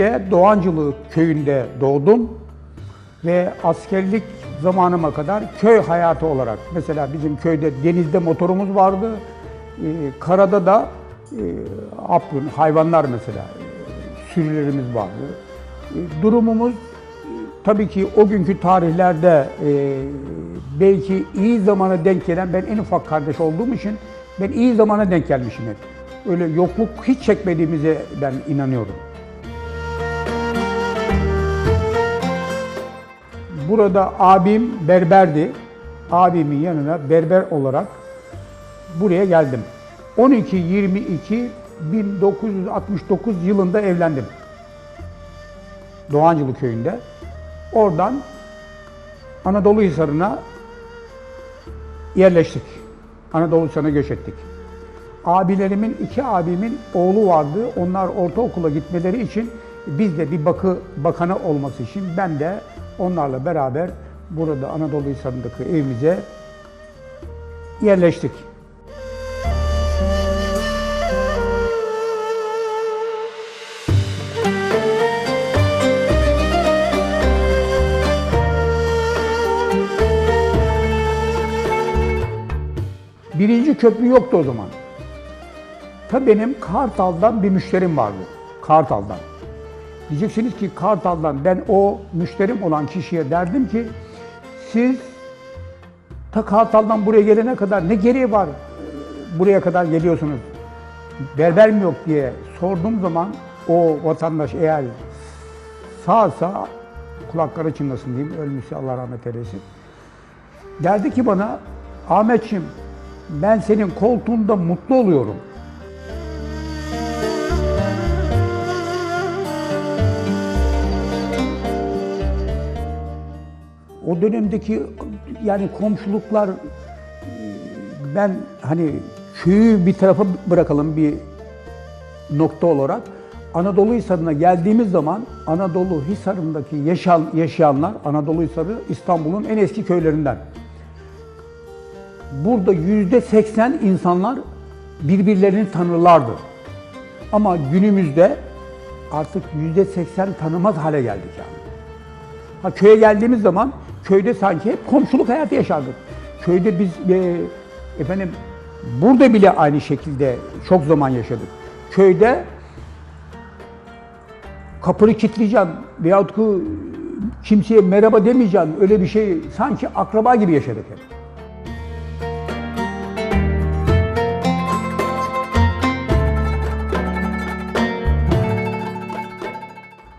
Şile Doğancılı köyünde doğdum ve askerlik zamanıma kadar köy hayatı olarak mesela bizim köyde denizde motorumuz vardı. Ee, karada da e, apyun, hayvanlar mesela e, sürülerimiz vardı. E, durumumuz e, tabii ki o günkü tarihlerde e, belki iyi zamana denk gelen ben en ufak kardeş olduğum için ben iyi zamana denk gelmişim hep. Öyle yokluk hiç çekmediğimize ben inanıyorum. Burada abim berberdi. Abimin yanına berber olarak buraya geldim. 12-22 1969 yılında evlendim. Doğancılı köyünde. Oradan Anadolu Hisarı'na yerleştik. Anadolu Hisarı'na göç ettik. Abilerimin, iki abimin oğlu vardı. Onlar ortaokula gitmeleri için biz de bir bakı bakanı olması için ben de onlarla beraber burada Anadolu Hisarı'ndaki evimize yerleştik. Birinci köprü yoktu o zaman. Tabii benim Kartal'dan bir müşterim vardı. Kartal'dan. Diyeceksiniz ki Kartal'dan ben o müşterim olan kişiye derdim ki siz ta Kartal'dan buraya gelene kadar ne gereği var buraya kadar geliyorsunuz? Berber mi yok diye sorduğum zaman o vatandaş eğer sağsa kulakları çınlasın diyeyim ölmüşse Allah rahmet eylesin. Derdi ki bana Ahmetçim ben senin koltuğunda mutlu oluyorum. O dönemdeki yani komşuluklar e, ben hani köyü bir tarafa bırakalım bir nokta olarak Anadolu Hisarı'na geldiğimiz zaman Anadolu Hisarı'ndaki yaşayan, yaşayanlar Anadolu Hisarı İstanbul'un en eski köylerinden. Burada yüzde seksen insanlar birbirlerini tanırlardı. Ama günümüzde artık yüzde seksen tanımaz hale geldik yani. Ha köye geldiğimiz zaman köyde sanki hep komşuluk hayatı yaşardık. Köyde biz e, efendim burada bile aynı şekilde çok zaman yaşadık. Köyde kapını kilitleyeceksin veyahut ki kimseye merhaba demeyeceksin. Öyle bir şey sanki akraba gibi yaşadık hep.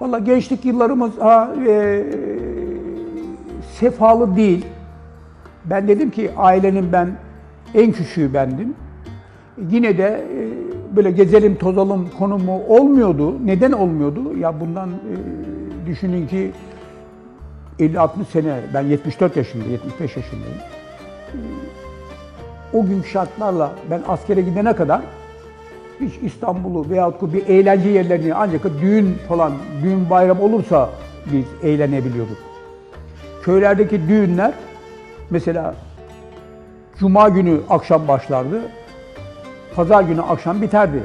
Valla gençlik yıllarımız ha, e, sefalı değil. Ben dedim ki ailenin ben en küçüğü bendim. Yine de e, böyle gezelim tozalım konumu olmuyordu. Neden olmuyordu? Ya bundan e, düşünün ki 50-60 sene, ben 74 yaşındayım, 75 yaşındayım. E, O günkü şartlarla ben askere gidene kadar hiç İstanbul'u veyahut bir eğlence yerlerini ancak düğün falan, düğün bayram olursa biz eğlenebiliyorduk. Köylerdeki düğünler mesela Cuma günü akşam başlardı, Pazar günü akşam biterdi.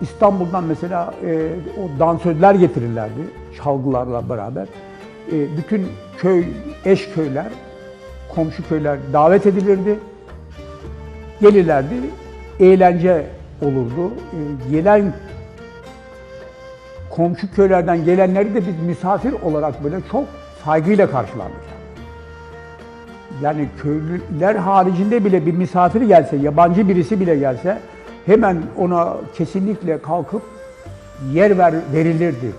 İstanbul'dan mesela e, o dansözler getirirlerdi çalgılarla beraber. E, bütün köy, eş köyler, komşu köyler davet edilirdi. Gelirlerdi, eğlence olurdu. E, gelen komşu köylerden gelenleri de biz misafir olarak böyle çok saygıyla karşılardık. Yani köylüler haricinde bile bir misafir gelse, yabancı birisi bile gelse hemen ona kesinlikle kalkıp yer ver, verilirdi.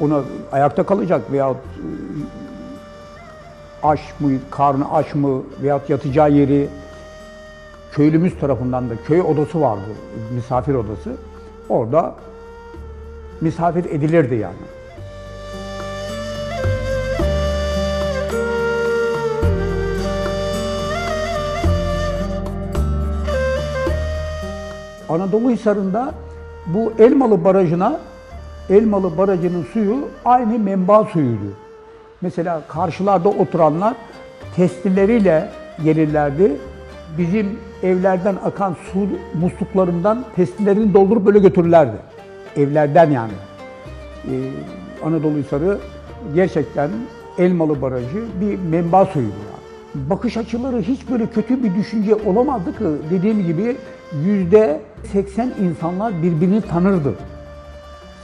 Ona ayakta kalacak veyahut e, aç mı, karnı aç mı veyahut yatacağı yeri köylümüz tarafından da köy odası vardı, misafir odası. Orada misafir edilirdi yani. Anadolu Hisarı'nda bu Elmalı Barajı'na, Elmalı Barajı'nın suyu aynı menba suyuydu. Mesela karşılarda oturanlar testileriyle gelirlerdi. Bizim evlerden akan su musluklarından testilerini doldurup böyle götürürlerdi. Evlerden yani. e, Anadolu Hisarı gerçekten Elmalı Barajı bir menba suyuydu yani. Bakış açıları hiç böyle kötü bir düşünce olamazdı ki dediğim gibi yüzde 80 insanlar birbirini tanırdı.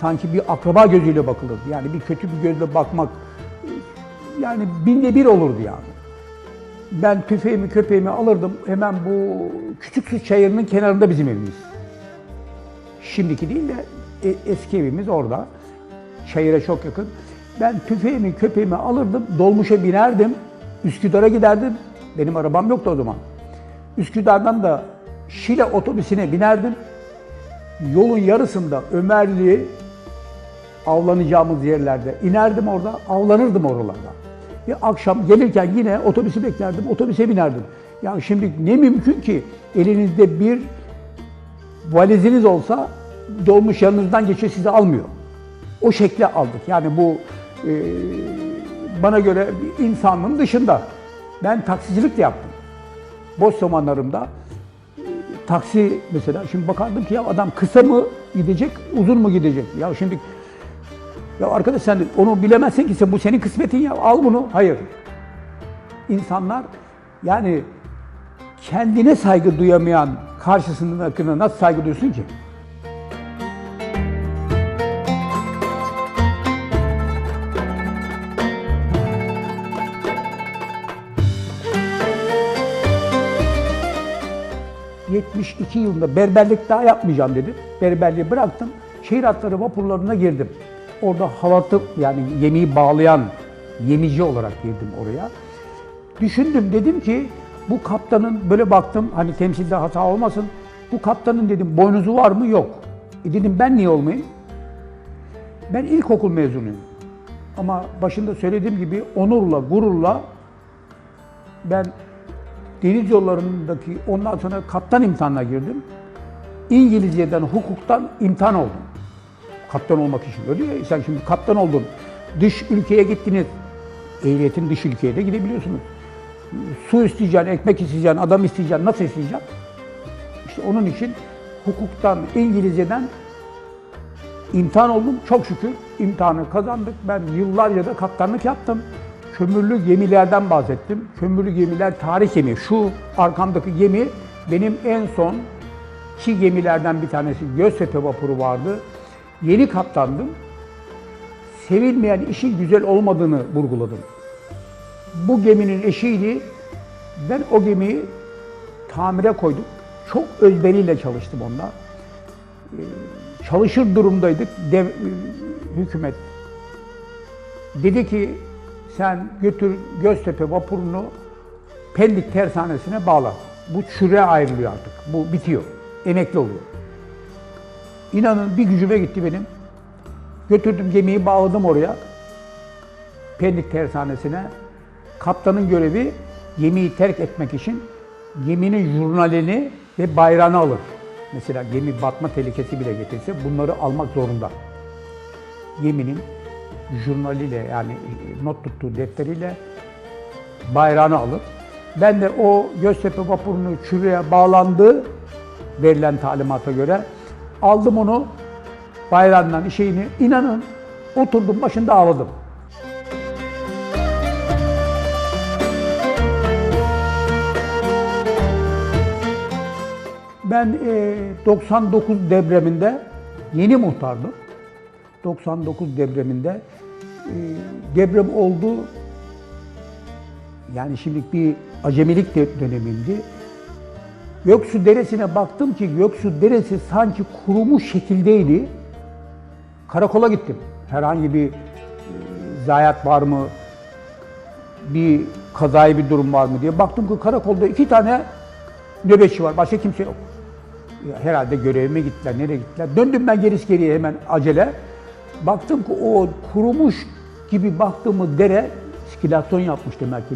Sanki bir akraba gözüyle bakılırdı. Yani bir kötü bir gözle bakmak yani binde bir olurdu yani. Ben tüfeğimi köpeğimi alırdım. Hemen bu küçük su çayırının kenarında bizim evimiz. Şimdiki değil de e- eski evimiz orada. Çayıra çok yakın. Ben tüfeğimi köpeğimi alırdım. Dolmuşa binerdim. Üsküdar'a giderdim. Benim arabam yoktu o zaman. Üsküdar'dan da Şile otobüsüne binerdim. Yolun yarısında Ömerli avlanacağımız yerlerde inerdim orada, avlanırdım oralarda. Ve akşam gelirken yine otobüsü beklerdim, otobüse binerdim. Ya şimdi ne mümkün ki elinizde bir valiziniz olsa dolmuş yanınızdan geçiyor sizi almıyor. O şekle aldık. Yani bu e, bana göre bir insanlığın dışında. Ben taksicilik de yaptım. Boş zamanlarımda taksi mesela şimdi bakardım ki ya adam kısa mı gidecek, uzun mu gidecek? Ya şimdi ya arkadaş sen onu bilemezsin ki sen bu senin kısmetin ya al bunu. Hayır. İnsanlar yani kendine saygı duyamayan karşısındakine nasıl saygı duysun ki? ...72 yılında berberlik daha yapmayacağım dedim. Berberliği bıraktım. Şehir hatları vapurlarına girdim. Orada halatı yani yemeği bağlayan yemici olarak girdim oraya. Düşündüm dedim ki bu kaptanın böyle baktım hani temsilde hata olmasın. Bu kaptanın dedim boynuzu var mı? Yok. E dedim ben niye olmayayım? Ben ilkokul mezunuyum. Ama başında söylediğim gibi onurla, gururla ben deniz yollarındaki ondan sonra kaptan imtihanına girdim. İngilizceden, hukuktan imtihan oldum. Kaptan olmak için. Öyle ya sen şimdi kaptan oldun. Dış ülkeye gittiniz. Ehliyetin dış ülkeye de gidebiliyorsunuz. Su isteyeceksin, ekmek isteyeceksin, adam isteyeceksin. Nasıl isteyeceksin? İşte onun için hukuktan, İngilizceden imtihan oldum. Çok şükür imtihanı kazandık. Ben yıllarca da kaptanlık yaptım. Kömürlü gemilerden bahsettim. Kömürlü gemiler tarih gemi. Şu arkamdaki gemi benim en son ki gemilerden bir tanesi Göztepe vapuru vardı. Yeni kaptandım. Sevilmeyen işin güzel olmadığını vurguladım. Bu geminin eşiğiydi. Ben o gemiyi tamire koydum. Çok özveriyle çalıştım onda. Ee, Çalışır durumdaydık. Dev, e, hükümet dedi ki sen götür Göztepe vapurunu Pendik tersanesine bağla. Bu çüre ayrılıyor artık. Bu bitiyor. Emekli oluyor. İnanın bir gücüme gitti benim. Götürdüm gemiyi bağladım oraya. Pendik tersanesine. Kaptanın görevi gemiyi terk etmek için geminin jurnalini ve bayrağını alır. Mesela gemi batma tehlikesi bile getirse bunları almak zorunda. Geminin jurnaliyle yani not tuttuğu defteriyle bayrağını alır. Ben de o Göztepe vapurunu çürüye bağlandığı verilen talimata göre aldım onu bayrağından şeyini inanın oturdum başında ağladım. Ben e, 99 depreminde yeni muhtardım. 99 depreminde e, deprem oldu. Yani şimdi bir acemilik dönemimdi. Göksu Deresi'ne baktım ki Göksu Deresi sanki kurumuş şekildeydi. Karakola gittim. Herhangi bir e, zayiat var mı, bir kazayı bir durum var mı diye. Baktım ki karakolda iki tane nöbetçi var. Başka kimse yok. Herhalde görevime gittiler. Nereye gittiler? Döndüm ben gerisi geriye hemen acele. Baktım ki o kurumuş gibi baktığımız dere skilasyon yapmış demek ki.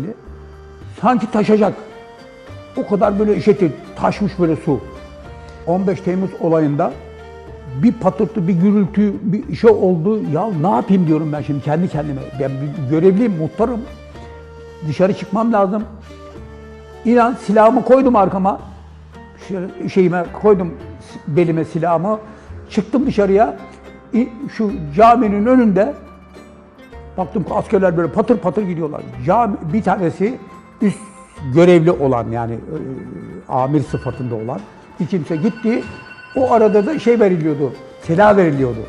Sanki taşacak. O kadar böyle işeti taşmış böyle su. 15 Temmuz olayında bir patırtı, bir gürültü, bir şey oldu. Ya ne yapayım diyorum ben şimdi kendi kendime. Ben görevliyim, muhtarım. Dışarı çıkmam lazım. İnan silahımı koydum arkama. Şeyime koydum belime silahımı. Çıktım dışarıya. Şu caminin önünde baktım ki askerler böyle patır patır gidiyorlar. Cami, bir tanesi üst görevli olan yani e, amir sıfatında olan bir kimse gitti. O arada da şey veriliyordu, sela veriliyordu.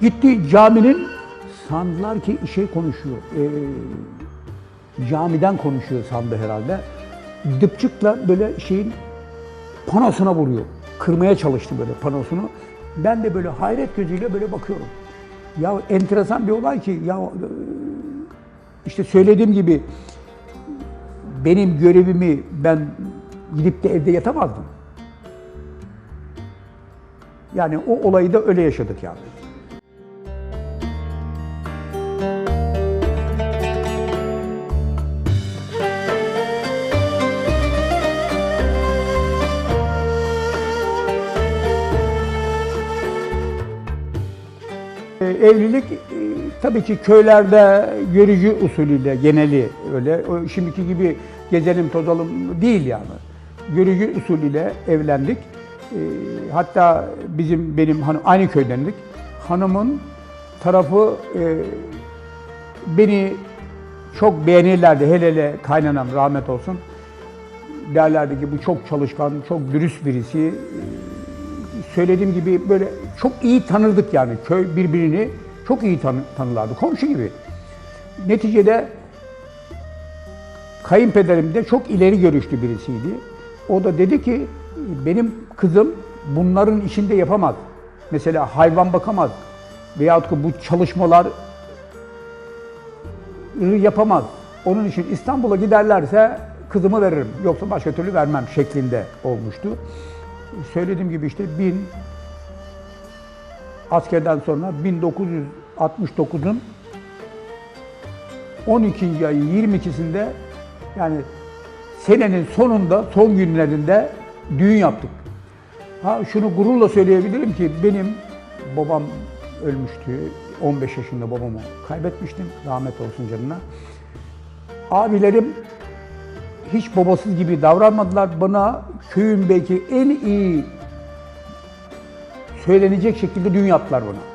Gitti caminin sandılar ki şey konuşuyor. e, camiden konuşuyor sandı herhalde. Dıpçıkla böyle şeyin panosuna vuruyor. Kırmaya çalıştı böyle panosunu. Ben de böyle hayret gözüyle böyle bakıyorum. Ya enteresan bir olay ki ya e, işte söylediğim gibi benim görevimi ben gidip de evde yatamazdım. Yani o olayı da öyle yaşadık yani. Evlilik e, tabii ki köylerde görücü usulüyle geneli öyle. Şimdiki gibi gezelim tozalım değil yani. Görücü usulüyle evlendik. E, Hatta bizim benim hanım aynı köydendik. Hanımın tarafı e, beni çok beğenirlerdi. Hele hele kaynanam rahmet olsun. Derlerdi ki bu çok çalışkan, çok dürüst birisi. Söylediğim gibi böyle çok iyi tanırdık yani köy birbirini çok iyi tanı, tanırlardı komşu gibi. Neticede kayınpederim de çok ileri görüşlü birisiydi. O da dedi ki benim kızım bunların içinde yapamaz. Mesela hayvan bakamaz veyahut ki bu çalışmalar yapamaz. Onun için İstanbul'a giderlerse kızımı veririm. Yoksa başka türlü vermem şeklinde olmuştu. Söylediğim gibi işte bin askerden sonra 1969'un 12. ayın 22'sinde yani senenin sonunda, son günlerinde düğün yaptık. Ha şunu gururla söyleyebilirim ki benim babam ölmüştü. 15 yaşında babamı kaybetmiştim. Rahmet olsun canına. Abilerim hiç babasız gibi davranmadılar. Bana köyün belki en iyi söylenecek şekilde düğün yaptılar bana.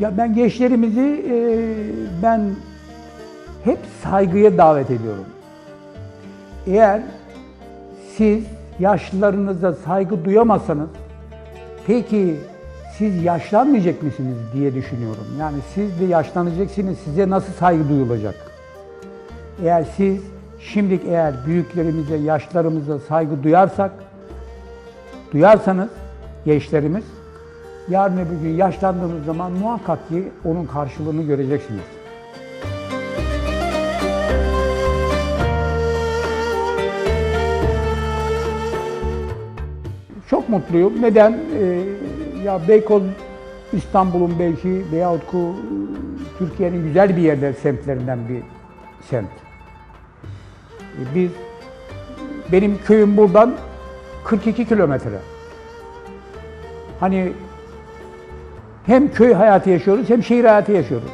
Ya ben gençlerimizi e, ben hep saygıya davet ediyorum. Eğer siz yaşlılarınıza saygı duyamazsanız peki siz yaşlanmayacak mısınız diye düşünüyorum. Yani siz de yaşlanacaksınız, size nasıl saygı duyulacak? Eğer siz şimdi eğer büyüklerimize, yaşlarımıza saygı duyarsak, duyarsanız gençlerimiz, yarın öbür gün yaşlandığınız zaman muhakkak ki onun karşılığını göreceksiniz. Mutluyum. Neden? Ee, ya Beykoz İstanbul'un belki veyahut ki Türkiye'nin güzel bir yerler semtlerinden bir semt. Ee, Biz benim köyüm buradan 42 kilometre. Hani hem köy hayatı yaşıyoruz hem şehir hayatı yaşıyoruz.